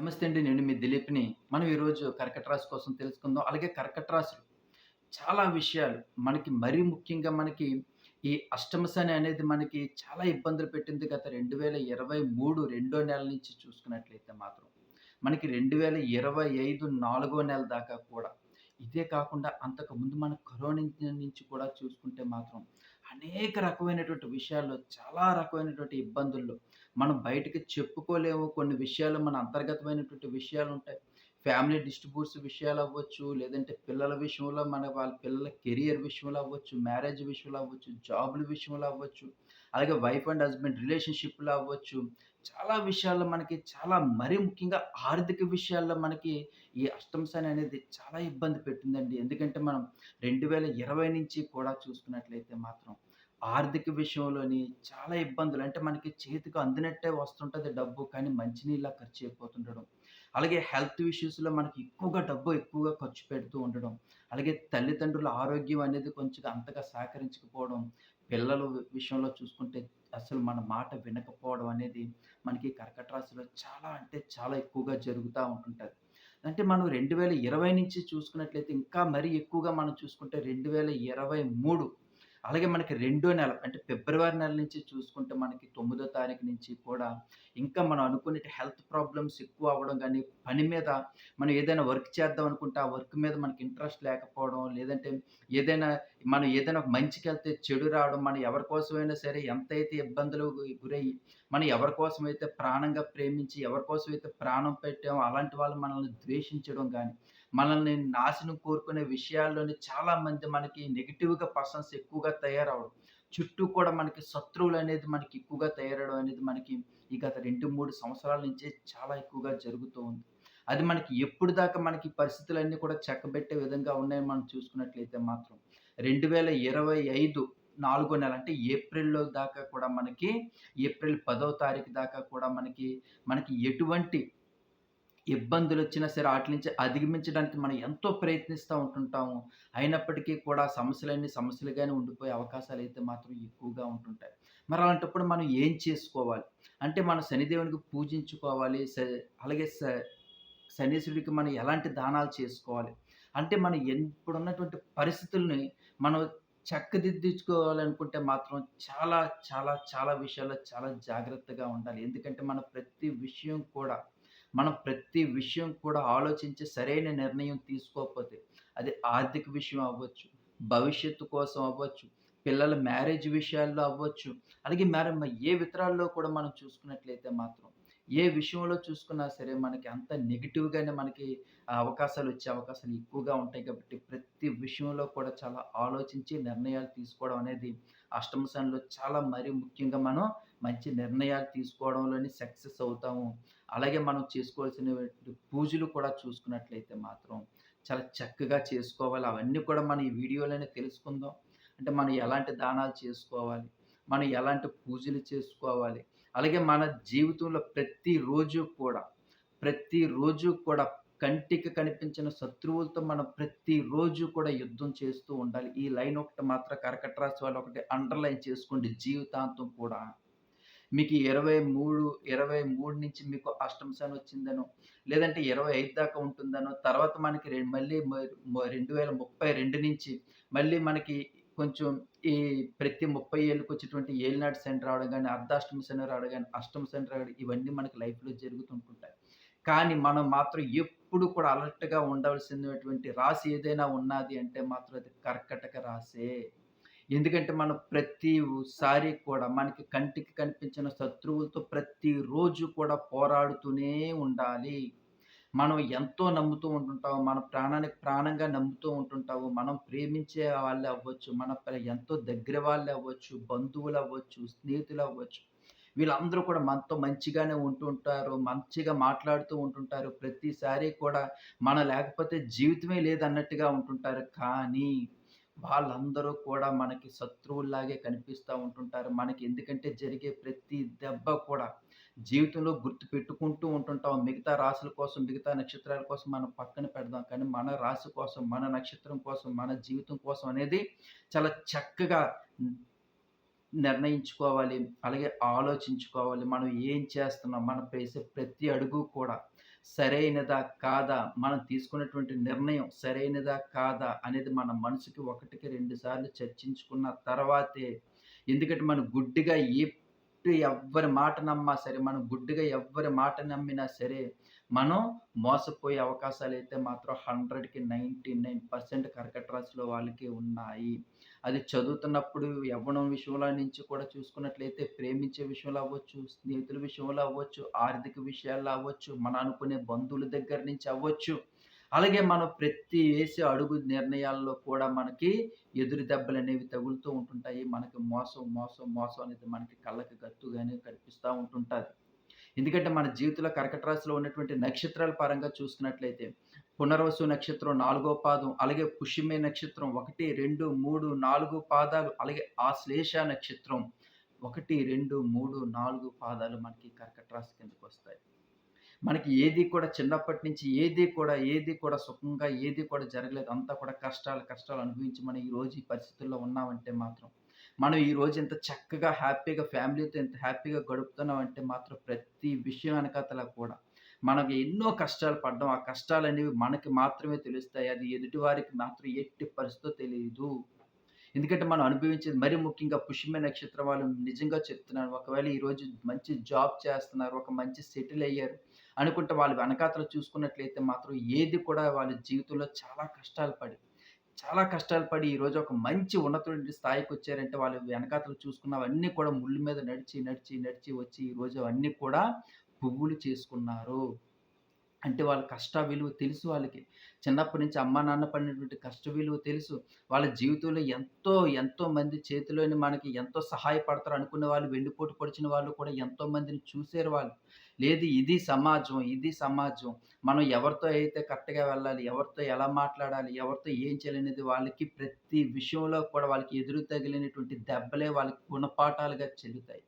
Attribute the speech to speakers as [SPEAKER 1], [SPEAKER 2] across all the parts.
[SPEAKER 1] నమస్తే అండి. నేను మీ దిలీప్‌ని. మనం ఈరోజు కర్కట రాశి కోసం తెలుసుకుందాం. అలాగే కర్కట చాలా విషయాలు మనకి మరీ ముఖ్యంగా మనకి ఈ అష్టమశని అనేది మనకి చాలా ఇబ్బందులు పెట్టింది గత 2023 రెండో నెల నుంచి చూసుకున్నట్లయితే మాత్రం. మనకి 2025 నాలుగో నెల దాకా కూడా. ఇదే కాకుండా అంతకుముందు మన కరోనా నుంచి కూడా చూసుకుంటే మాత్రం అనేక రకమైనటువంటి విషయాల్లో చాలా రకమైనటువంటి ఇబ్బందుల్లో మనం బయటకి చెప్పుకోలేము. కొన్ని విషయాలు మన అంతర్గతమైనటువంటి విషయాలు ఉంటాయి ఫ్యామిలీ డిస్ట్రిబ్యూట్స్ విషయాలు అవ్వచ్చు, లేదంటే పిల్లల విషయంలో మన వాళ్ళ పిల్లల కెరియర్ విషయంలో అవ్వచ్చు, మ్యారేజ్ విషయంలో అవ్వచ్చు, జాబ్‌ల విషయంలో అవ్వచ్చు, అలాగే వైఫ్ అండ్ హస్బెండ్ రిలేషన్‌షిప్‌లో అవ్వచ్చు. చాలా విషయాల్లో మనకి చాలా మరీ ముఖ్యంగా ఆర్థిక విషయాల్లో మనకి ఈ అష్టమ అనేది చాలా ఇబ్బంది పెట్టిందండి. ఎందుకంటే మనం 2020 నుంచి కూడా చూసుకున్నట్లయితే మాత్రం ఆర్థిక విషయంలోని చాలా ఇబ్బందులు అంటే మనకి చేతికి అందినట్టే వస్తుంటుంది డబ్బు. కానీ మంచినీళ్ళ ఖర్చు అయిపోతుండడం. అలాగే హెల్త్ ఇష్యూస్‌లో మనకి ఎక్కువగా డబ్బు ఎక్కువగా ఖర్చు పెడుతూ ఉండడం. అలాగే తల్లిదండ్రుల ఆరోగ్యం అనేది కొంచెం అంతగా సహకరించకపోవడం. పిల్లల విషయంలో చూసుకుంటే అసలు మన మాట వినకపోవడం అనేది మనకి కర్కట రాశిలో చాలా అంటే చాలా ఎక్కువగా జరుగుతూ ఉంటుంటుంది. అంటే మనం 2020 నుంచి చూసుకున్నట్లయితే ఇంకా మరీ ఎక్కువగా మనం చూసుకుంటే 2023 అలాగే మనకి రెండో నెల అంటే ఫిబ్రవరి నెల నుంచి చూసుకుంటే మనకి తొమ్మిదో తారీఖు నుంచి కూడా ఇంకా మనం అనుకునే హెల్త్ ప్రాబ్లమ్స్ ఎక్కువ అవ్వడం కానీ పని మీద మనం ఏదైనా వర్క్ చేద్దాం అనుకుంటే ఆ వర్క్ మీద మనకి ఇంట్రెస్ట్ లేకపోవడం, లేదంటే ఏదైనా మనం ఏదైనా మంచికి మంచికెళ్తే చెడు రావడం, మనం ఎవరి కోసమైనా సరే ఎంతైతే ఇబ్బందులకు గురయ్యి, మనం ఎవరి అయితే ప్రాణంగా ప్రేమించి, ఎవరి అయితే ప్రాణం పెట్టామో అలాంటి వాళ్ళు మనల్ని ద్వేషించడం కానీ మనల్ని నాశనం కోరుకునే విషయాల్లోని చాలామంది మనకి నెగిటివ్గా పర్సన్స్ ఎక్కువగా తయారవ్వడం. చుట్టూ కూడా మనకి శత్రువులు అనేది మనకి ఎక్కువగా తయారవడం అనేది మనకి ఈ గత 2, 3 సంవత్సరాల నుంచే చాలా ఎక్కువగా జరుగుతూ ఉంది. అది మనకి ఎప్పుడు దాకా మనకి పరిస్థితులన్నీ కూడా చక్కబెట్టే విధంగా ఉన్నాయని మనం చూసుకున్నట్లయితే మాత్రం 2025 నాలుగో నెల అంటే ఏప్రిల్‌లో దాకా కూడా మనకి ఏప్రిల్ పదో తారీఖు దాకా కూడా మనకి, మనకి ఎటువంటి ఇబ్బందులు వచ్చినా సరే వాటి నుంచి అధిగమించడానికి మనం ఎంతో ప్రయత్నిస్తూ ఉంటుంటాము. అయినప్పటికీ కూడా సమస్యలన్నీ సమస్యలుగానే ఉండిపోయే అవకాశాలు అయితే మాత్రం ఎక్కువగా ఉంటుంటాయి. మరి అలాంటప్పుడు మనం ఏం చేసుకోవాలి? అంటే మనం శనిదేవునికి పూజించుకోవాలి. స అలాగే స శనీశ్వరుడికి మనం ఎలాంటి దానాలు చేసుకోవాలి? అంటే మనం ఎప్పుడు ఇప్పుడున్నటువంటి పరిస్థితుల్ని మనం చక్కదిద్దుకోవాలనుకుంటే మాత్రం చాలా, చాలా, చాలా విషయాల్లో చాలా జాగ్రత్తగా ఉండాలి. ఎందుకంటే మన ప్రతి విషయం కూడా మనం ప్రతి విషయం కూడా ఆలోచించి సరైన నిర్ణయం తీసుకోకపోతే, అది ఆర్థిక విషయం అవ్వచ్చు, భవిష్యత్తు కోసం అవ్వచ్చు, పిల్లల మ్యారేజ్ విషయాల్లో అవ్వచ్చు, అలాగే మరి ఏ వితరాల్లో కూడా మనం చూసుకున్నట్లయితే మాత్రం, ఏ విషయంలో చూసుకున్నా సరే మనకి అంత నెగిటివ్గానే మనకి అవకాశాలు వచ్చే అవకాశాలు ఎక్కువగా ఉంటాయి కాబట్టి, ప్రతి విషయంలో కూడా చాలా ఆలోచించి నిర్ణయాలు తీసుకోవడం అనేది అష్టమ శనిలో చాలా మరీ ముఖ్యంగా మనం మంచి నిర్ణయాలు తీసుకోవడంలోనే సక్సెస్ అవుతాము. అలాగే మనం చేసుకోవాల్సిన పూజలు కూడా చూసుకున్నట్లయితే మాత్రం చాలా చక్కగా చేసుకోవాలి. అవన్నీ కూడా మనం ఈ వీడియోలోనే తెలుసుకుందాం. అంటే మనం ఎలాంటి దానాలు చేసుకోవాలి? మనం ఎలాంటి పూజలు చేసుకోవాలి? అలాగే మన జీవితంలో ప్రతిరోజు కూడా, ప్రతిరోజు కూడా కంటికి కనిపించిన శత్రువులతో మనం ప్రతిరోజు కూడా యుద్ధం చేస్తూ ఉండాలి. ఈ లైన్ ఒకటి మాత్రం కర్కట రాశి వాళ్ళు ఒకటి అండర్‌లైన్ చేసుకోండి జీవితాంతం కూడా. మీకు 23, 23 నుంచి మీకు అష్టమ శని వచ్చిందనో, లేదంటే 25 దాకా ఉంటుందనో, తర్వాత మనకి మళ్ళీ మళ్ళీ మ మ 2032 నుంచి మళ్ళీ మనకి కొంచెం ఈ ప్రతి ముప్పై ఏళ్ళకి వచ్చేటువంటి ఏలినాటి శని రావడం కానీ అర్ధాష్టమ శని రావడం కానీ అష్టమ శని రావడం ఇవన్నీ మనకి లైఫ్‌లో జరుగుతుంటుంటాయి. కానీ మనం మాత్రం ఎప్పుడు కూడా అలర్ట్‌గా ఉండవలసినటువంటి రాశి ఏదైనా ఉన్నాది అంటే మాత్రం అది కర్కటక రాశే. ఎందుకంటే మనం ప్రతిసారి కూడా మనకి కంటికి కనిపించిన శత్రువులతో ప్రతిరోజు కూడా పోరాడుతూనే ఉండాలి. మనం ఎంతో నమ్ముతూ ఉంటుంటాము. మన ప్రాణానికి ప్రాణంగా నమ్ముతూ ఉంటుంటాము. మనం ప్రేమించే వాళ్ళే అవ్వచ్చు, మన ఎంతో దగ్గర వాళ్ళే అవ్వచ్చు, బంధువులు అవ్వచ్చు స్నేహితులు అవ్వచ్చు వీళ్ళందరూ కూడా మనతో మంచిగానే ఉంటూ ఉంటారు. మంచిగా మాట్లాడుతూ ఉంటుంటారు. ప్రతిసారి కూడా మనం లేకపోతే జీవితమే లేదన్నట్టుగా ఉంటుంటారు. కానీ వాళ్ళందరూ కూడా మనకి శత్రువుల్లాగే కనిపిస్తూ ఉంటుంటారు. మనకి ఎందుకంటే జరిగే ప్రతి దెబ్బ కూడా జీవితంలో గుర్తు పెట్టుకుంటూ ఉంటుంటాం. మిగతా రాశుల కోసం, మిగతా నక్షత్రాల కోసం మనం పక్కన పెడదాం. కానీ మన రాశి కోసం, మన నక్షత్రం కోసం, మన జీవితం కోసం అనేది చాలా చక్కగా నిర్ణయించుకోవాలి. అలాగే ఆలోచించుకోవాలి. మనం ఏం చేస్తున్నాం? మనం వేసే ప్రతి అడుగు కూడా సరైనదా? కాదా? మనం తీసుకున్నటువంటి నిర్ణయం సరైనదా? కాదా? అనేది మన మనసుకి ఒకటికి రెండు సార్లు చర్చించుకున్న తర్వాతే ఎందుకంటే మనం గుడ్డిగా ఎట్టి ఎవ్వరి మాట నమ్మా సరే, మనం గుడ్డిగా ఎవ్వరి మాట నమ్మినా సరే, మనం మోసపోయే అవకాశాలు అయితే మాత్రం 100కి 99% కర్కట రాశిలో వాళ్ళకి ఉన్నాయి. అది చదువుతున్నప్పుడు యవ్వనం విషయంలో నుంచి కూడా చూసుకున్నట్లయితే ప్రేమించే విషయంలో అవ్వచ్చు, స్నేహితుల విషయంలో అవ్వచ్చు, ఆర్థిక విషయాల్లో అవ్వచ్చు, మనం అనుకునే బంధువుల దగ్గర నుంచి అవ్వచ్చు. అలాగే మనం ప్రతి వేసే అడుగు నిర్ణయాల్లో కూడా మనకి ఎదురు దెబ్బలు అనేవి తగులుతూ ఉంటుంటాయి. మనకి మోసం, మోసం, మోసం అనేది మనకి కళ్ళకి గత్తుగానే కనిపిస్తూ ఉంటుంటుంది ఎందుకంటే మన జీవితంలో కర్కటరాశిలో ఉన్నటువంటి నక్షత్రాల పరంగా చూసుకున్నట్లయితే పునర్వసు నక్షత్రం నాలుగో పాదం, అలాగే పుష్యమే నక్షత్రం 1, 2, 3, 4 పాదాలు, అలాగే ఆశ్లేష నక్షత్రం 1, 2, 3, 4 పాదాలు మనకి కర్కట రాశి కిందకొస్తాయి. మనకి ఏది కూడా చిన్నప్పటి నుంచి ఏది కూడా, ఏది కూడా సుఖంగా ఏది కూడా జరగలేదు. అంతా కూడా కష్టాలు, కష్టాలు అనుభవించి మనం ఈరోజు ఈ పరిస్థితుల్లో ఉన్నామంటే మాత్రం, మనం ఈరోజు ఇంత చక్కగా హ్యాపీగా ఫ్యామిలీతో ఇంత హ్యాపీగా గడుపుతున్నామంటే మాత్రం ప్రతి విషయం వెనకాతల కూడా మనకి ఎన్నో కష్టాలు పడ్డాం. ఆ కష్టాలు అనేవి మనకి మాత్రమే తెలుస్తాయి. అది ఎదుటి వారికి మాత్రం ఎట్టి పరిస్థితో తెలియదు ఎందుకంటే మనం అనుభవించేది మరీ ముఖ్యంగా పుష్యమ నక్షత్రం వాళ్ళు నిజంగా చెప్తున్నారు ఒకవేళ ఈరోజు మంచి జాబ్ చేస్తున్నారు. ఒక మంచి సెటిల్ అయ్యారు. అనుకుంటే వాళ్ళు వెనకాతల చూసుకున్నట్లయితే మాత్రం ఏది కూడా వాళ్ళ జీవితంలో చాలా కష్టాలు పడి, చాలా కష్టాలు పడి ఈరోజు ఒక మంచి ఉన్నతమైన స్థాయికొచ్చారంటే వాళ్ళు వెనకాతలు చూసుకున్నవన్నీ కూడా ముళ్ళు మీద నడిచి, నడిచి, నడిచి వచ్చి ఈరోజు అవన్నీ కూడా పువ్వులు చేసుకున్నారు. అంటే వాళ్ళ కష్ట విలువ తెలుసు వాళ్ళకి. చిన్నప్పటి నుంచి అమ్మ నాన్న పడినటువంటి కష్ట విలువ తెలుసు. వాళ్ళ జీవితంలో ఎంతో, ఎంతో మంది చేతిలోని మనకి ఎంతో సహాయపడతారు అనుకునే వాళ్ళు వెండిపోటు పొడిచిన వాళ్ళు కూడా ఎంతో మందిని చూసారు వాళ్ళు. లేదు ఇది సమాజం, ఇది సమాజం. మనం ఎవరితో అయితే కరెక్ట్‌గా వెళ్ళాలి, ఎవరితో ఎలా మాట్లాడాలి, ఎవరితో ఏం చేయాలనేది వాళ్ళకి ప్రతి విషయంలో కూడా వాళ్ళకి ఎదురు తగిలినటువంటి దెబ్బలే వాళ్ళకి గుణపాఠాలుగా చెల్లుతాయి.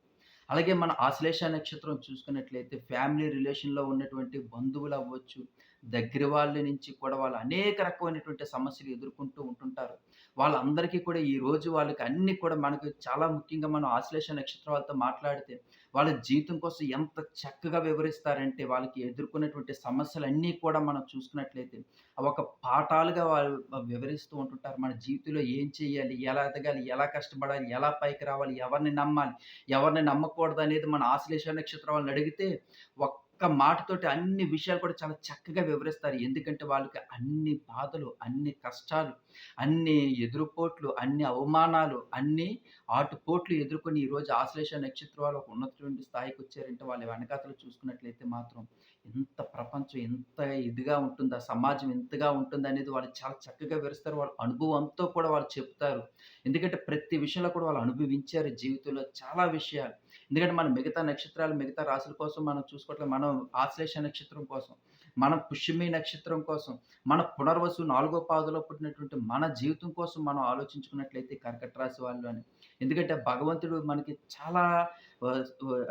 [SPEAKER 1] అలాగే మన ఆశ్లేష నక్షత్రం చూసుకున్నట్లయితే ఫ్యామిలీ రిలేషన్‌లో ఉన్నటువంటి బంధువులు అవ్వచ్చు దగ్గర వాళ్ళ నుంచి కూడా వాళ్ళు అనేక రకమైనటువంటి సమస్యలు ఎదుర్కొంటూ ఉంటుంటారు. వాళ్ళందరికీ కూడా ఈరోజు వాళ్ళకి అన్నీ కూడా మనకు చాలా ముఖ్యంగా మనం ఆశ్లేష నక్షత్రం వాళ్ళతో మాట్లాడితే, వాళ్ళ జీవితం కోసం ఎంత చక్కగా వివరిస్తారంటే, వాళ్ళకి ఎదుర్కొన్నటువంటి సమస్యలన్నీ కూడా మనం చూసుకున్నట్లయితే, అవి ఒక పాఠాలుగా వాళ్ళు వివరిస్తూ ఉంటుంటారు. మన జీవితంలో ఏం చేయాలి? ఎలా ఎదగాలి? ఎలా కష్టపడాలి? ఎలా పైకి రావాలి? ఎవరిని నమ్మాలి? ఎవరిని నమ్మకూడదు అనేది మన ఆశ్లేష నక్షత్రం వాళ్ళని అడిగితే, ఒక్క మాటతోటి అన్ని విషయాలు కూడా చాలా చక్కగా వివరిస్తారు. ఎందుకంటే వాళ్ళకి అన్ని బాధలు, అన్ని కష్టాలు, అన్ని ఎదురుపోట్లు, అన్ని అవమానాలు, అన్ని ఆటుపోట్లు ఎదుర్కొని ఈరోజు ఆశ్లేష నక్షత్రం వాళ్ళు ఒక స్థాయికి స్థాయికొచ్చారంటే వాళ్ళ వెనకాతలు చూసుకున్నట్లయితే మాత్రం ఎంత ప్రపంచం ఎంత ఇదిగా ఉంటుంది, ఆ సమాజం ఎంతగా ఉంటుందనేది వాళ్ళు చాలా చక్కగా వివరిస్తారు. వాళ్ళ అనుభవంతో కూడా వాళ్ళు చెప్తారు. ఎందుకంటే ప్రతి విషయంలో కూడా వాళ్ళు అనుభవించారు జీవితంలో చాలా విషయాలు. ఎందుకంటే మనం మిగతా నక్షత్రాలు, మిగతా రాశుల కోసం మనం చూసుకోవట్లేదు. మనం ఆశ్లేష నక్షత్రం కోసం, మనం పుష్యమి నక్షత్రం కోసం, మన పునర్వసు నాలుగో పాదంలో పుట్టినటువంటి మన జీవితం కోసం మనం ఆలోచించుకున్నట్లయితే కర్కట రాశి వాళ్ళు అని. ఎందుకంటే భగవంతుడు మనకి చాలా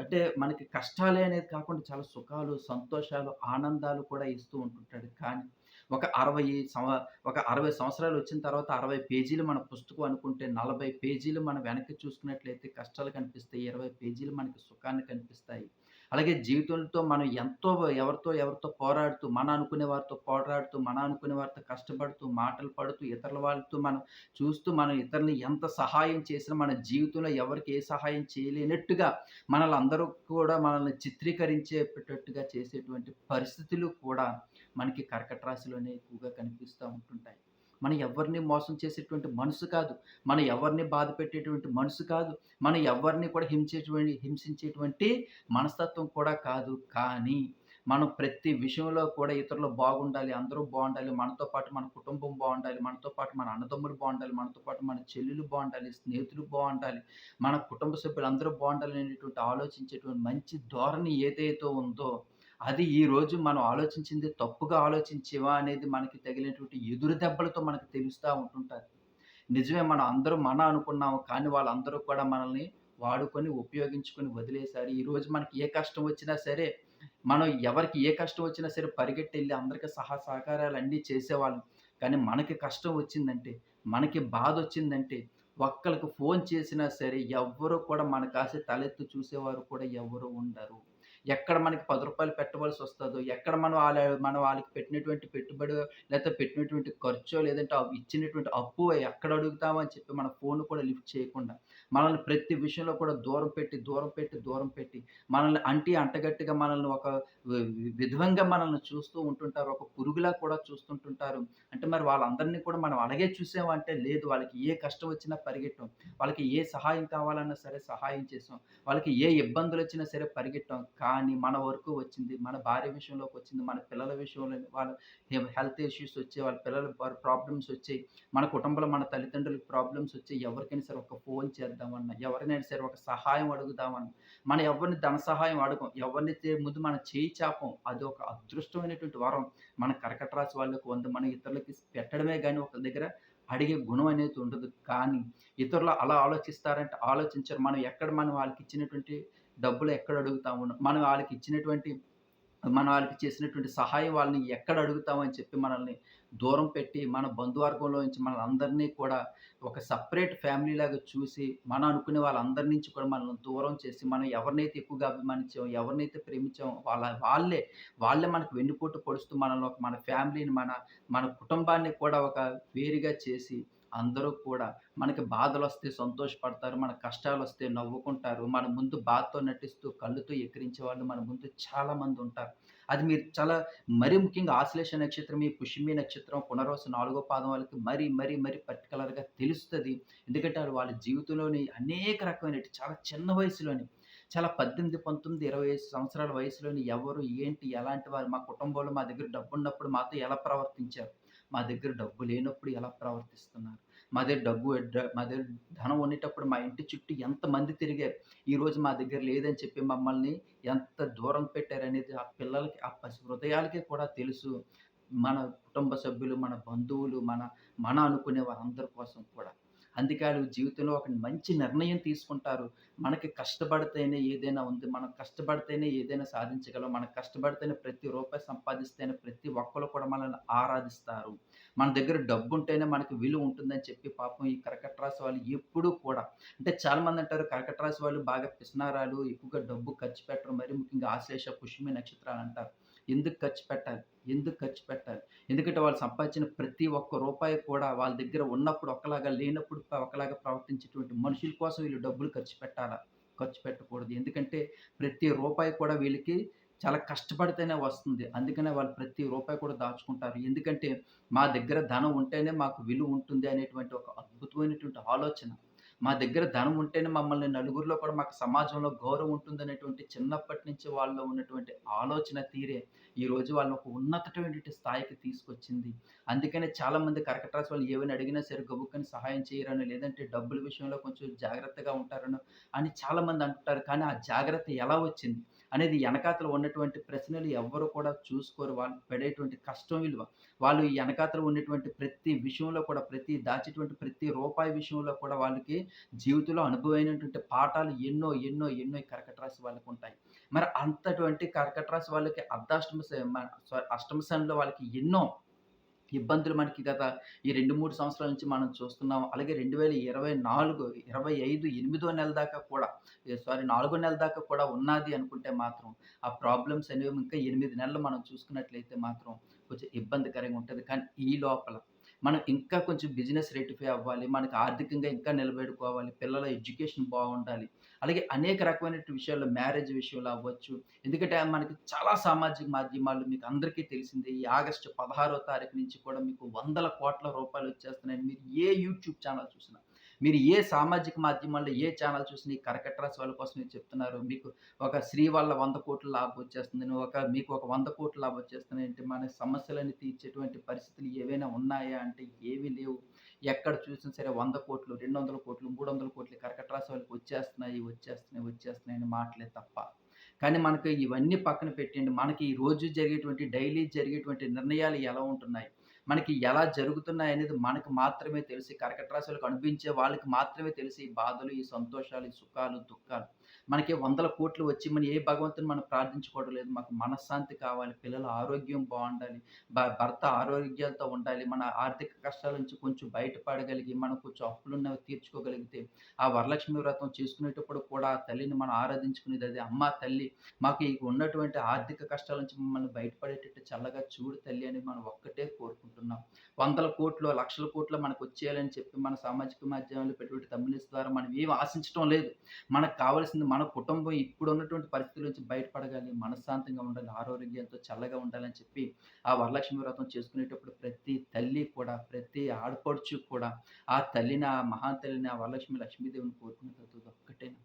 [SPEAKER 1] అంటే మనకి కష్టాలే అనేది కాకుండా చాలా సుఖాలు, సంతోషాలు, ఆనందాలు కూడా ఇస్తూ ఉంటుంటాడు. కానీ ఒక 60 సంవ ఒక 60 సంవత్సరాలు వచ్చిన తర్వాత 60 పేజీలు మన పుస్తకం అనుకుంటే 40 పేజీలు మనం వెనక్కి చూసుకున్నట్లయితే కష్టాలు కనిపిస్తాయి. 20 పేజీలు మనకి సుఖాన్ని కనిపిస్తాయి. అలాగే జీవితంతో మనం ఎంతో ఎవరితో ఎవరితో పోరాడుతూ, మన అనుకునే వారితో పోరాడుతూ, మన అనుకునే వారితో కష్టపడుతూ, మాటలు పడుతూ, ఇతరుల వాళ్ళతో మనం చూస్తూ, మనం ఇతరులని ఎంత సహాయం చేసినా మన జీవితంలో ఎవరికి ఏ సహాయం చేయలేనట్టుగా మనల్ అందరూ కూడా మనల్ని చిత్రీకరించేటట్టుగా చేసేటువంటి పరిస్థితులు కూడా మనకి కర్కట రాశిలోనే ఎక్కువగా కనిపిస్తూ ఉంటుంటాయి. మనం ఎవరిని మోసం చేసేటువంటి మనసు కాదు. మనం ఎవరిని బాధపెట్టేటువంటి మనసు కాదు. మనం ఎవ్వరిని కూడా హింసేటువంటి హింసించేటువంటి మనస్తత్వం కూడా కాదు. కానీ మనం ప్రతి విషయంలో కూడా ఇతరులు బాగుండాలి, అందరూ బాగుండాలి మనతో పాటు మన కుటుంబం బాగుండాలి మనతో పాటు మన అన్నదమ్ములు బాగుండాలి మనతో పాటు మన చెల్లెలు బాగుండాలి స్నేహితులు బాగుండాలి మన కుటుంబ సభ్యులు అందరూ బాగుండాలి అనేటువంటి ఆలోచించేటువంటి మంచి ధోరణి ఏదైతే ఉందో అది ఈరోజు మనం ఆలోచించింది తప్పుగా ఆలోచించేవా అనేది మనకి తగిలినటువంటి ఎదురు దెబ్బలతో మనకు తెలుస్తూ ఉంటుంటుంది నిజమే మనం అందరూ మన అనుకున్నాము. కానీ వాళ్ళందరూ కూడా మనల్ని వాడుకొని, ఉపయోగించుకొని వదిలేసారు. ఈరోజు మనకి ఏ కష్టం వచ్చినా సరే, మనం ఎవరికి ఏ కష్టం వచ్చినా సరే పరిగెట్టెళ్ళి అందరికి సహా సహకారాలు అన్నీ చేసేవాళ్ళం. కానీ మనకి కష్టం వచ్చిందంటే, మనకి బాధ వచ్చిందంటే ఒక్కరికి ఫోన్ చేసినా సరే ఎవ్వరు కూడా మన కాసే తలెత్తి చూసేవారు కూడా ఎవ్వరు ఉండరు. ఎక్కడ మనకి పది రూపాయలు పెట్టవలసి వస్తుందో ఎక్కడ మనం వాళ్ళ మనం వాళ్ళకి పెట్టినటువంటి పెట్టుబడి లేకపోతే పెట్టినటువంటి ఖర్చో, లేదంటే ఇచ్చినటువంటి అప్పు ఎక్కడ అడుగుతామని చెప్పి మన ఫోన్ కూడా లిఫ్ట్ చేయకుండా, మనల్ని ప్రతి విషయంలో కూడా దూరం పెట్టి, దూరం పెట్టి, దూరం పెట్టి, మనల్ని అంటి అంటగట్టిగా మనల్ని ఒక విధంగా మనల్ని చూస్తూ ఉంటుంటారు. ఒక పురుగులా కూడా చూస్తుంటుంటారు. అంటే మరి వాళ్ళందరిని కూడా మనం అలాగే చూసామంటే లేదు. వాళ్ళకి ఏ కష్టం వచ్చినా పరిగెట్టాం. వాళ్ళకి ఏ సహాయం కావాలన్నా సరే సహాయం చేసాం. వాళ్ళకి ఏ ఇబ్బందులు వచ్చినా సరే పరిగెట్టాం. కానీ మన వరకు వచ్చింది, మన భార్య విషయంలోకి వచ్చింది మన పిల్లల విషయంలో వాళ్ళ హెల్త్ ఇష్యూస్ వచ్చాయి. వాళ్ళ పిల్లల వారి ప్రాబ్లమ్స్ వచ్చాయి. మన కుటుంబంలో మన తల్లిదండ్రులకు ప్రాబ్లమ్స్ వచ్చాయి. ఎవరికైనా సరే ఒక ఫోన్ చేద్దామన్నా, ఎవరినైనా సరే ఒక సహాయం అడుగుదామన్నా, మనం ఎవరిని ధన సహాయం అడగం. ఎవరిని ముందు మనం చేయి చాపం. అది ఒక అదృష్టమైనటువంటి వరం. మన కర్కట రాశి వాళ్ళకి 100 మనం ఇతరులకి పెట్టడమే కానీ ఒక దగ్గర అడిగే గుణం అనేది ఉండదు. కానీ ఇతరులు అలా ఆలోచిస్తారంటే ఆలోచించరు. మనం ఎక్కడ మనం వాళ్ళకి ఇచ్చినటువంటి డబ్బులు ఎక్కడ అడుగుతాము, మనం వాళ్ళకి ఇచ్చినటువంటి మనం వాళ్ళకి చేసినటువంటి సహాయం వాళ్ళని ఎక్కడ అడుగుతామని చెప్పి మనల్ని దూరం పెట్టి, మన బంధువర్గంలో నుంచి మనలందరినీ కూడా ఒక సపరేట్ ఫ్యామిలీ లాగా చూసి, మనం అనుకునే వాళ్ళందరి నుంచి కూడా మనల్ని దూరం చేసి, మనం ఎవరినైతే ఎక్కువగా అభిమానించాం ఎవరినైతే ప్రేమించాం వాళ్ళ వాళ్ళే, వాళ్ళే మనకు వెన్నుపోటు పొడుస్తూ మనల్ని ఒక మన ఫ్యామిలీని, మన మన కుటుంబాన్ని కూడా ఒక వేరుగా చేసి, అందరూ కూడా మనకి బాధలు వస్తే సంతోషపడతారు. మన కష్టాలు వస్తే నవ్వుకుంటారు. మన ముందు బాధతో నటిస్తూ, కళ్ళుతో ఎక్కిరించే వాళ్ళు మన ముందు చాలామందుంటారు. అది మీరు చాలా మరీ ముఖ్యంగా ఆశ్లేష నక్షత్రం, ఈ పుష్మి నక్షత్రం, పునర్వసు నాలుగో పాదం వాళ్ళకి మరీ, మరీ, మరీ పర్టికులర్గా తెలుస్తుంది ఎందుకంటే వాళ్ళ జీవితంలోని అనేక రకమైన చాలా చిన్న వయసులోని చాలా 18, 19, 25 సంవత్సరాల వయసులోని ఎవరు, ఏంటి, ఎలాంటి వారు, మా కుటుంబంలో మా దగ్గర డబ్బున్నప్పుడు మాతో ఎలా ప్రవర్తించారు, మా దగ్గర డబ్బు లేనప్పుడు ఎలా ప్రవర్తిస్తున్నారు, మా దగ్గర డబ్బు మా దగ్గర ధనం ఉండేటప్పుడు మా ఇంటి చుట్టూ ఎంతమంది తిరిగారు. ఈరోజు మా దగ్గర లేదని చెప్పి మమ్మల్ని ఎంత దూరం పెట్టారనేది ఆ పిల్లలకి, ఆ పసి హృదయాలకి కూడా తెలుసు. మన కుటుంబ సభ్యులు, మన బంధువులు, మన మన అనుకునే వారందరి కోసం కూడా. అందుకే వాళ్ళు జీవితంలో ఒక మంచి నిర్ణయం తీసుకుంటారు. మనకి కష్టపడితేనే ఏదైనా ఉంది. మనం కష్టపడితేనే ఏదైనా సాధించగలం. మనం కష్టపడితేనే ప్రతి రూపాయి సంపాదిస్తేనే ప్రతి ఒక్కరు కూడా మనల్ని ఆరాధిస్తారు. మన దగ్గర డబ్బు ఉంటేనే మనకి విలువ ఉంటుందని చెప్పి పాపం ఈ కర్కట రాశి వాళ్ళు ఎప్పుడూ కూడా అంటే చాలామంది అంటారు కర్కట రాశి వాళ్ళు బాగా పిసినారాలు, ఎక్కువగా డబ్బు ఖర్చు పెట్టరు. మరి ముఖ్యంగా ఆశ్లేష, పుష్యమి నక్షత్రాలు అంటారు. ఎందుకు ఖర్చు పెట్టాలి? ఎందుకు ఖర్చు పెట్టాలి? ఎందుకంటే వాళ్ళు సంపాదించిన ప్రతి ఒక్క రూపాయి కూడా వాళ్ళ దగ్గర ఉన్నప్పుడు ఒకలాగా, లేనప్పుడు ఒకలాగా ప్రవర్తించేటువంటి మనుషుల కోసం వీళ్ళు డబ్బులు ఖర్చు పెట్టాలా? ఖర్చు పెట్టకూడదు. ఎందుకంటే ప్రతి రూపాయి కూడా వీళ్ళకి చాలా కష్టపడితేనే వస్తుంది. అందుకనే వాళ్ళు ప్రతి రూపాయి కూడా దాచుకుంటారు. ఎందుకంటే మా దగ్గర ధనం ఉంటేనే మాకు విలువ ఉంటుంది అనేటువంటి ఒక అద్భుతమైనటువంటి ఆలోచన. మా దగ్గర ధనం ఉంటేనే మమ్మల్ని నలుగురిలో కూడా మాకు సమాజంలో గౌరవం ఉంటుందనేటువంటి చిన్నప్పటి నుంచి వాళ్ళలో ఉన్నటువంటి ఆలోచన తీరే ఈరోజు వాళ్ళని ఒక ఉన్నతమైనటువంటి స్థాయికి తీసుకొచ్చింది. అందుకనే చాలామంది కర్కట వాళ్ళు ఏవైనా అడిగినా సరే గబుక్కని సహాయం చేయరనో, లేదంటే డబ్బుల విషయంలో కొంచెం జాగ్రత్తగా ఉంటారనో అని చాలామంది అంటుంటారు. కానీ ఆ జాగ్రత్త ఎలా వచ్చింది? అనేది వెనకాతలో ఉన్నటువంటి ప్రశ్నలు ఎవ్వరు కూడా చూసుకోరు. వాళ్ళు పడేటువంటి కష్టం విలువ, వాళ్ళు ఈ వెనకాతలో ఉన్నటువంటి ప్రతి విషయంలో కూడా, ప్రతి దాచేటువంటి ప్రతి రూపాయి విషయంలో కూడా వాళ్ళకి జీవితంలో అనుభవమైనటువంటి పాఠాలు ఎన్నో, ఎన్నో, ఎన్నో ఈ వాళ్ళకు ఉంటాయి మరి అంతటువంటి కర్కట వాళ్ళకి అర్ధాష్టమ శ అష్టమ శనిలో వాళ్ళకి ఎన్నో ఇబ్బందులు మనకి గత ఈ 2, 3 సంవత్సరాల నుంచి మనం చూస్తున్నాం. అలాగే 2024, 25 ఎనిమిదో నెల దాకా కూడా సారీ నాలుగో నెల దాకా కూడా ఉన్నాది అనుకుంటే మాత్రం, ఆ ప్రాబ్లమ్స్ అనేవి ఇంకా ఎనిమిది నెలలు మనం చూసుకున్నట్లయితే మాత్రం కొంచెం ఇబ్బందికరంగా ఉంటుంది కానీ ఈ లోపల మనం ఇంకా కొంచెం బిజినెస్ రెటిఫై అవ్వాలి. మనకు ఆర్థికంగా ఇంకా నిలబెట్టుకోవాలి. పిల్లల ఎడ్యుకేషన్ బాగుండాలి అలాగే అనేక రకమైనటువంటి విషయాల్లో మ్యారేజ్ విషయంలో అవ్వచ్చు. ఎందుకంటే మనకి చాలా సామాజిక మాధ్యమాలు మీకు అందరికీ తెలిసిందే. ఈ ఆగస్టు 16వ తారీఖు నుంచి కూడా మీకు వందల కోట్ల రూపాయలు వచ్చేస్తున్నాయని మీరు ఏ యూట్యూబ్ ఛానల్ చూసినా, మీరు ఏ సామాజిక మాధ్యమాల్లో ఏ ఛానల్ చూసినా ఈ కర్కట రాశి వాళ్ళ కోసమే చెప్తున్నారు. మీకు ఒక స్త్రీ వల్ల వంద కోట్ల లాభం వచ్చేస్తుందని, ఒక మీకు ఒక వంద కోట్ల లాభం వచ్చేస్తున్నాయంటే మన సమస్యలను తీర్చేటువంటి పరిస్థితులు ఏవైనా ఉన్నాయా అంటే ఏవి లేవు. ఎక్కడ చూసినా సరే వంద కోట్లు రెండు 100,00,00,000, 200,00,00,000, 300,00,00,000 కర్కట రాశి వాళ్ళకి వచ్చేస్తున్నాయి, వచ్చేస్తున్నాయి, వచ్చేస్తున్నాయి అని మాటలే తప్ప. కానీ మనకు ఇవన్నీ పక్కన పెట్టండి. మనకి ఈ రోజు జరిగేటువంటి డైలీ జరిగేటువంటి నిర్ణయాలు ఎలా ఉంటున్నాయి? మనకి ఎలా జరుగుతున్నాయనేది మనకు మాత్రమే తెలిసి కర్కట రాశులకు వాళ్ళకి వాళ్ళకి మాత్రమే తెలిసి ఈ బాధలు, ఈ సంతోషాలు, ఈ సుఖాలు, దుఃఖాలు. మనకి వందల కోట్లు వచ్చి మనం ఏ భగవంతుని మనం ప్రార్థించుకోవడం లేదు. మాకు మనశ్శాంతి కావాలి. పిల్లల ఆరోగ్యం బాగుండాలి భ భర్త ఆరోగ్యాలతో ఉండాలి. మన ఆర్థిక కష్టాల నుంచి కొంచెం బయటపడగలిగి, మనం కొంచెం అప్పులున్నవి తీర్చుకోగలిగితే, ఆ వరలక్ష్మి వ్రతం చేసుకునేటప్పుడు కూడా ఆ తల్లిని మనం ఆరాధించుకునేది అది అమ్మ తల్లి మాకు ఇక ఉన్నటువంటి ఆర్థిక కష్టాల నుంచి మమ్మల్ని బయటపడేటట్టు చల్లగా చూడు తల్లి అని మనం ఒక్కటే కోరుకుంటున్నాం. వందల కోట్లు, లక్షల కోట్లు మనకొచ్చేయాలని చెప్పి మన సామాజిక మాధ్యమాలు పెట్టుబడి థంబ్‌నెయిల్స్ ద్వారా మనం ఏం ఆశించటం లేదు. మనకు కావాల్సింది మన మన కుటుంబం ఇప్పుడు ఉన్నటువంటి పరిస్థితుల నుంచి బయటపడగాలి, మనశ్శాంతంగా ఉండాలి, ఆరోగ్యంతో చల్లగా ఉండాలని చెప్పి ఆ వరలక్ష్మి వ్రతం చేసుకునేటప్పుడు ప్రతి తల్లి కూడా, ప్రతి ఆడపడుచు కూడా ఆ తల్లిని, ఆ మహాతల్లిని, ఆ వరలక్ష్మి లక్ష్మీదేవిని కోరుకునేది ఒక్కటేనా?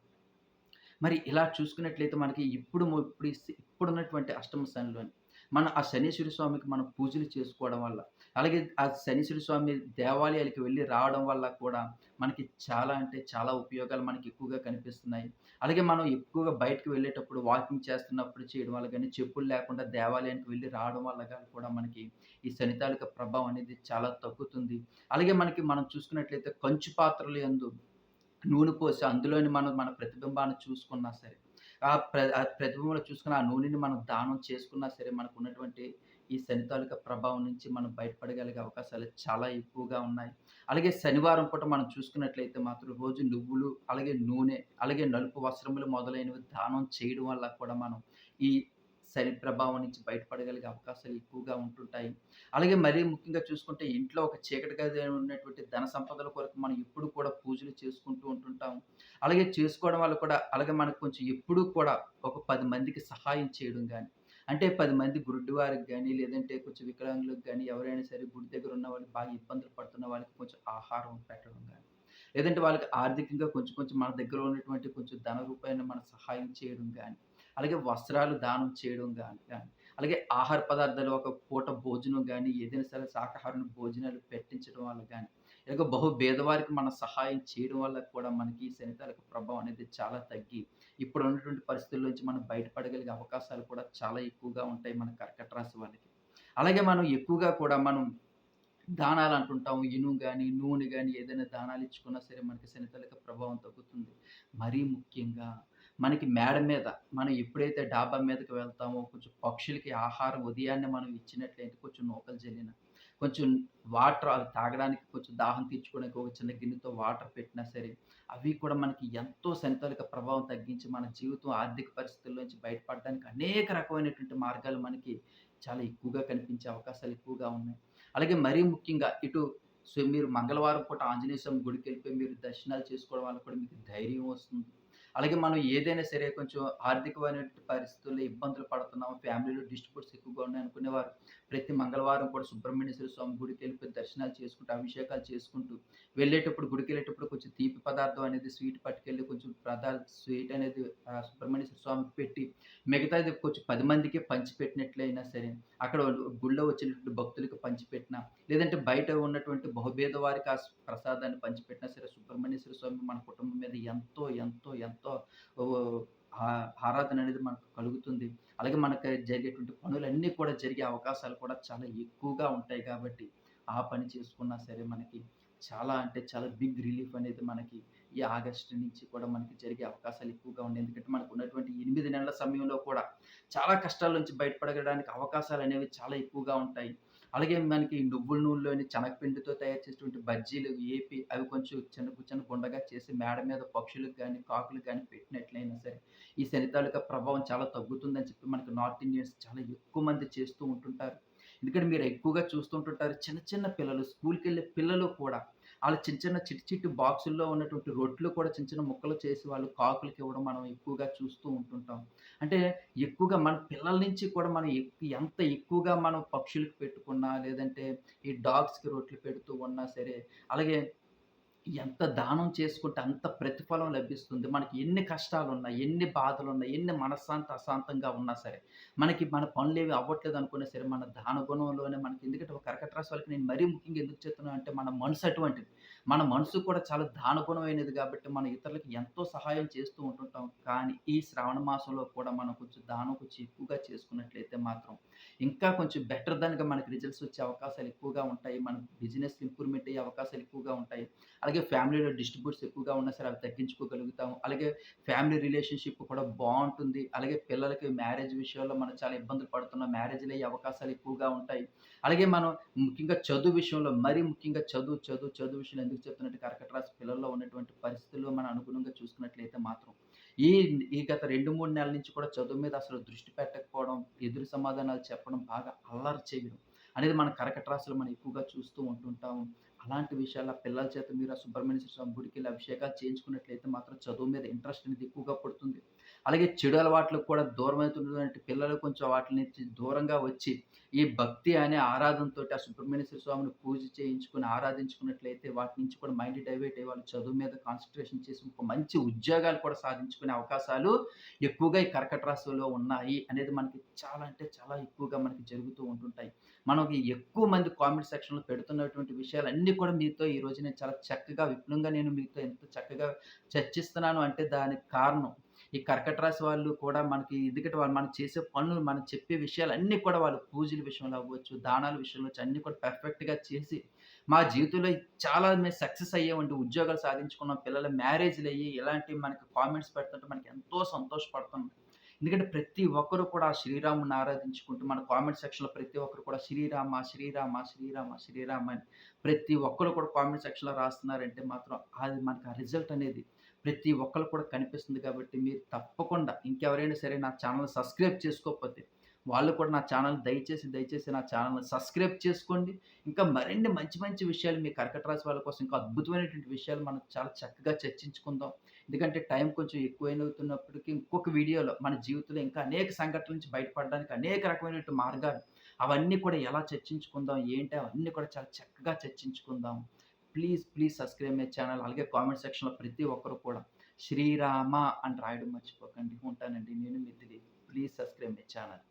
[SPEAKER 1] మరి ఇలా చూసుకున్నట్లయితే మనకి ఇప్పుడు ఇప్పుడు ఇప్పుడున్నటువంటి అష్టమ శనిలోని మన ఆ శనీశ్వర స్వామికి మనం పూజలు చేసుకోవడం వల్ల, అలాగే ఆ శనీశ్వర స్వామి దేవాలయాలకి వెళ్ళి రావడం వల్ల కూడా మనకి చాలా అంటే చాలా ఉపయోగాలు మనకి ఎక్కువగా కనిపిస్తున్నాయి. అలాగే మనం ఎక్కువగా బయటకి వెళ్ళేటప్పుడు వాకింగ్ చేస్తున్నప్పుడు చేయడం వల్ల కానీ చెప్పులు లేకుండా దేవాలయానికి వెళ్ళి రావడం వల్ల కూడా మనకి ఈ శనితాలిక ప్రభావం అనేది చాలా తగ్గుతుంది. అలాగే మనకి మనం చూసుకున్నట్లయితే కంచు పాత్రలు ఎందు నూనె పోసి అందులోని మనం మన ప్రతిబింబాన్ని చూసుకున్నా సరే, ఆ ప్ర ఆ ప్రతిబింబంలో చూసుకున్న ఆ నూనెని మనం దానం చేసుకున్నా సరే, మనకు ఉన్నటువంటి ఈ శని తాలూకా ప్రభావం నుంచి మనం బయటపడగలిగే అవకాశాలు చాలా ఎక్కువగా ఉన్నాయి. అలాగే శనివారం పూట మనం చూసుకున్నట్లయితే మాత్రం రోజు నువ్వులు, అలాగే నూనె, అలాగే నలుపు వస్త్రములు మొదలైనవి దానం చేయడం వల్ల కూడా మనం ఈ శని ప్రభావం నుంచి బయటపడగలిగే అవకాశాలు ఎక్కువగా ఉంటుంటాయి. అలాగే మరీ ముఖ్యంగా చూసుకుంటే ఇంట్లో ఒక చీకటి గది ఉన్నటువంటి ధన సంపదల కొరకు మనం ఎప్పుడు కూడా పూజలు చేసుకుంటూ ఉంటుంటాం. అలాగే చేసుకోవడం వల్ల కూడా అలాగే మనకు కొంచెం ఎప్పుడూ కూడా ఒక పది మందికి సహాయం చేయడం కానీ అంటే పది మంది గుడ్డు వారికి కానీ లేదంటే కొంచెం వికలాంగులకు కానీ ఎవరైనా సరే గుడి దగ్గర ఉన్న వాళ్ళకి బాగా ఇబ్బందులు పడుతున్న వాళ్ళకి కొంచెం ఆహారం పెట్టడం కానీ లేదంటే వాళ్ళకి ఆర్థికంగా కొంచెం కొంచెం మన దగ్గర ఉన్నటువంటి కొంచెం ధన రూపాయలను మనం సహాయం చేయడం కానీ అలాగే వస్త్రాలు దానం చేయడం కానీ కానీ అలాగే ఆహార పదార్థాలు ఒక పూట భోజనం కానీ ఏదైనా సరే శాకాహారం భోజనాలు పెట్టించడం వల్ల కానీ ఇలాగ బహు భేదవారికి మనం సహాయం చేయడం వల్ల కూడా మనకి శనితాలకు ప్రభావం అనేది చాలా తగ్గి, ఇప్పుడు ఉన్నటువంటి పరిస్థితుల నుంచి మనం బయటపడగలిగే అవకాశాలు కూడా చాలా ఎక్కువగా ఉంటాయి మన కర్కట రాశి వాళ్ళకి. అలాగే మనం ఎక్కువగా కూడా మనం దానాలు అంటుంటాం. ఇనుము కానీ నూనె కానీ ఏదైనా దానాలు ఇచ్చుకున్నా సరే మనకి శనితలక ప్రభావం తగ్గుతుంది. మరీ ముఖ్యంగా మనకి మేడ మీద మనం ఎప్పుడైతే డాబా మీదకి వెళ్తామో కొంచెం పక్షులకి ఆహారం ఉదయాన్నే మనం ఇచ్చినట్లయితే కొంచెం నూకలు జల్లిన, కొంచెం వాటర్ అవి తాగడానికి కొంచెం దాహం తీర్చుకోవడానికి ఒక చిన్న గిన్నెతో వాటర్ పెట్టినా సరే, అవి కూడా మనకి ఎంతో శని ప్రభావం తగ్గించి మన జీవితం ఆర్థిక పరిస్థితుల నుంచి బయటపడడానికి అనేక రకమైనటువంటి మార్గాలు మనకి చాలా ఎక్కువగా కనిపించే అవకాశాలు ఎక్కువగా ఉన్నాయి. అలాగే మరీ ముఖ్యంగా ఇటు సో మీరు మంగళవారం పూట ఆంజనేయ స్వామి గుడికి వెళ్ళిపోయి మీరు దర్శనాలు చేసుకోవడం వల్ల కూడా మీకు ధైర్యం వస్తుంది. అలాగే మనం ఏదైనా సరే కొంచెం ఆర్థికమైనటువంటి పరిస్థితుల్లో ఇబ్బందులు పడుతున్నాం, ఫ్యామిలీలో డిస్ట్రిబ్యూట్స్ ఎక్కువగా ఉన్నాయనుకునేవారు ప్రతి మంగళవారం కూడా సుబ్రహ్మణ్యేశ్వర స్వామి గుడికెళ్ళిపోయి దర్శనాలు చేసుకుంటూ, అభిషేకాలు చేసుకుంటూ, వెళ్ళేటప్పుడు గుడికెళ్ళేటప్పుడు కొంచెం తీపి పదార్థం అనేది స్వీట్ పట్టుకెళ్ళి కొంచెం ప్రధాన స్వీట్ అనేది సుబ్రహ్మణ్యేశ్వర స్వామికి పెట్టి, మిగతాది కొంచెం పది మందికి పంచిపెట్టినట్లయినా సరే, అక్కడ గుళ్ళో వచ్చినటువంటి భక్తులకు పంచిపెట్టినా, లేదంటే బయట ఉన్నటువంటి బహుభేద వారికి ఆ ప్రసాదాన్ని పంచిపెట్టినా సరే, సుబ్రహ్మణ్యేశ్వర స్వామి మన కుటుంబం మీద ఎంతో, ఎంతో, ఎంతో ఆరాధన అనేది మనకు కలుగుతుంది. అలాగే మనకి జరిగేటువంటి పనులన్నీ కూడా జరిగే అవకాశాలు కూడా చాలా ఎక్కువగా ఉంటాయి కాబట్టి, ఆ పని చేసుకున్నా సరే మనకి చాలా అంటే చాలా బిగ్ రిలీఫ్ అనేది మనకి ఈ ఆగస్టు నుంచి కూడా మనకి జరిగే అవకాశాలు ఎక్కువగా ఉన్నాయి. ఎందుకంటే మనకు ఉన్నటువంటి ఎనిమిది నెలల సమయంలో కూడా చాలా కష్టాల నుంచి బయటపడడానికి అవకాశాలనేవి చాలా ఎక్కువగా ఉంటాయి. అలాగే మనకి నువ్వుల నూనెలోని చెనగపిండితో తయారు చేసినటువంటి బజ్జీలు ఏపి అవి కొంచెం చిన్న చిన్న గుండగా చేసి మేడ మీద పక్షులకు కానీ కాకులకు కానీ పెట్టినట్లయినా సరే, ఈ శని ప్రభావం చాలా తగ్గుతుందని చెప్పి మనకి నార్త్ ఇండియన్స్ చాలా ఎక్కువ మంది చేస్తూ ఉంటుంటారు. ఎందుకంటే మీరు ఎక్కువగా చూస్తుంటుంటారు చిన్న చిన్న పిల్లలు స్కూల్కి వెళ్ళే పిల్లలు కూడా వాళ్ళ చిన్న చిన్న చిట్టి చిట్టి బాక్సుల్లో ఉన్నటువంటి రొట్లు కూడా చిన్న చిన్న ముక్కలు చేసి వాళ్ళు కాకులకి ఇవ్వడం మనం ఎక్కువగా చూస్తూ ఉంటుంటాం. అంటే ఎక్కువగా మన పిల్లల నుంచి కూడా మనం ఎంత ఎక్కువగా మనం పక్షులకి పెట్టుకున్నా, లేదంటే ఈ డాగ్స్‌కి రొట్లు పెడుతూ ఉన్నా సరే, అలాగే ఎంత దానం చేసుకుంటే అంత ప్రతిఫలం లభిస్తుంది. మనకి ఎన్ని కష్టాలున్నా, ఎన్ని బాధలున్నా, ఎన్ని మనశ్శాంతి అశాంతంగా ఉన్నా సరే, మనకి మన పనులు ఏవి అవ్వట్లేదు అనుకున్నా సరే, మన దాన గుణంలోనే మనకి ఎందుకంటే ఒక కర్కట రాశి వాళ్ళకి నేను మరీ ముఖ్యంగా ఎందుకు చెప్తున్నాను అంటే మన మనసు అటువంటిది. మన మనసు కూడా చాలా దానగుణమైనది కాబట్టి, మనం ఇతరులకు ఎంతో సహాయం చేస్తూ ఉంటుంటాం. కానీ ఈ శ్రావణ మాసంలో కూడా మనం కొంచెం దానం కొంచెం ఎక్కువగా చేసుకున్నట్లయితే మాత్రం, ఇంకా కొంచెం బెటర్ దానిగా మనకి రిజల్ట్స్ వచ్చే అవకాశాలు ఎక్కువగా ఉంటాయి. మన బిజినెస్ ఇంప్రూవ్‌మెంట్ అయ్యే అవకాశాలు ఎక్కువగా ఉంటాయి. అలాగే ఫ్యామిలీలో డిస్ట్రిబ్యూట్స్ ఎక్కువగా ఉన్నా సరే అవి తగ్గించుకోగలుగుతాము. అలాగే ఫ్యామిలీ రిలేషన్‌షిప్ కూడా బాగుంటుంది అలాగే పిల్లలకి మ్యారేజ్ విషయంలో మనం చాలా ఇబ్బందులు పడుతున్నాం. మ్యారేజ్‌లయ్యే అవకాశాలు ఎక్కువగా ఉంటాయి. అలాగే మనం ముఖ్యంగా చదువు విషయంలో మరీ ముఖ్యంగా చదువు, చదువు, చదువు విషయంలో ఎందుకు చెప్తున్నట్టు కర్కట రాశి పిల్లల్లో ఉన్నటువంటి పరిస్థితులు మనం అనుగుణంగా చూసుకున్నట్లయితే మాత్రం ఈ ఈ గత 2, 3 నెలల నుంచి కూడా చదువు మీద అసలు దృష్టి పెట్టకపోవడం, ఎదురు సమాధానాలు చెప్పడం, బాగా అల్లరి చేయడం అనేది మన కర్కట రాశులు మనం ఎక్కువగా చూస్తూ ఉంటుంటాము. అలాంటి విషయాల పిల్లల చేత మీరు ఆ సుబ్రహ్మణ్య స్వామి గుడికి అభిషేకాలు చేయించుకున్నట్లయితే మాత్రం చదువు మీద ఇంట్రెస్ట్ అనేది ఎక్కువగా పడుతుంది అలాగే చెడు అలవాట్లకు కూడా దూరమవుతున్నటువంటి పిల్లలు కొంచెం వాటి నుంచి దూరంగా వచ్చి, ఈ భక్తి అనే ఆరాధనతో ఆ సుబ్రహ్మణ్యేశ్వర స్వామిని పూజ చేయించుకొని, ఆరాధించుకున్నట్లయితే వాటి నుంచి కూడా మైండ్ డైవర్ట్ అయ్యి వాళ్ళు చదువు మీద కాన్సన్ట్రేషన్ చేసి ఒక మంచి ఉద్యోగాలు కూడా సాధించుకునే అవకాశాలు ఎక్కువగా ఈ కర్కట రాశిలో ఉన్నాయి అనేది మనకి చాలా అంటే చాలా ఎక్కువగా మనకి జరుగుతూ ఉంటుంటాయి. మనకి ఎక్కువ మంది కామెంట్ సెక్షన్‌లో పెడుతున్నటువంటి విషయాలన్నీ కూడా మీతో ఈరోజు నేను చాలా చక్కగా విపులంగా నేను మీతో ఎంత చక్కగా చర్చిస్తున్నాను అంటే దానికి కారణం ఈ కర్కట రాశి వాళ్ళు కూడా మనకి ఎందుకంటే వాళ్ళు మనం చేసే పనులు మనం చెప్పే విషయాలు అన్నీ కూడా వాళ్ళు పూజల విషయంలో అవ్వచ్చు, దానాల విషయంలో వచ్చి అన్నీ కూడా పర్ఫెక్ట్‌గా చేసి మా జీవితంలో చాలా మేము సక్సెస్ అయ్యామండి. ఉద్యోగాలు సాధించుకున్నాం. పిల్లల మ్యారేజ్లు అయ్యి ఇలాంటివి మనకి కామెంట్స్ పెడుతుంటే మనకి ఎంతో సంతోషపడుతున్నాం. ఎందుకంటే ప్రతి ఒక్కరు కూడా ఆ శ్రీరాముని ఆరాధించుకుంటూ మన కామెంట్ సెక్షన్‌లో ప్రతి ఒక్కరు కూడా శ్రీరామ, శ్రీరామ, శ్రీరామ, శ్రీరామ అని ప్రతి ఒక్కరు కూడా కామెంట్ సెక్షన్‌లో రాస్తున్నారంటే మాత్రం అది మనకు ఆ రిజల్ట్ అనేది ప్రతి ఒక్కరు కూడా కనిపిస్తుంది కాబట్టి మీరు తప్పకుండా ఇంకెవరైనా సరే నా ఛానల్ సబ్స్క్రైబ్ చేసుకోకపోతే వాళ్ళు కూడా నా ఛానల్ దయచేసి, దయచేసి నా ఛానల్ని సబ్స్క్రైబ్ చేసుకోండి. ఇంకా మరిన్ని మంచి మంచి విషయాలు మీ కర్కట రాశి వాళ్ళ కోసం ఇంకా అద్భుతమైనటువంటి విషయాలు మనం చాలా చక్కగా చర్చించుకుందాం. ఎందుకంటే టైం కొంచెం ఎక్కువైనవుతున్నప్పటికీ ఇంకొక వీడియోలో మన జీవితంలో ఇంకా అనేక సంఘటనల నుంచి బయటపడడానికి అనేక రకమైనటువంటి మార్గాలు అవన్నీ కూడా ఎలా చర్చించుకుందాం, ఏంటి అవన్నీ కూడా చాలా చక్కగా చర్చించుకుందాం. Please, please subscribe my channel. అలాగే కామెంట్ సెక్షన్‌లో ప్రతి ఒక్కరు కూడా శ్రీరామ అని రాయడం మర్చిపోకండి. ఉంటానండి. నేను Mythili please subscribe my channel.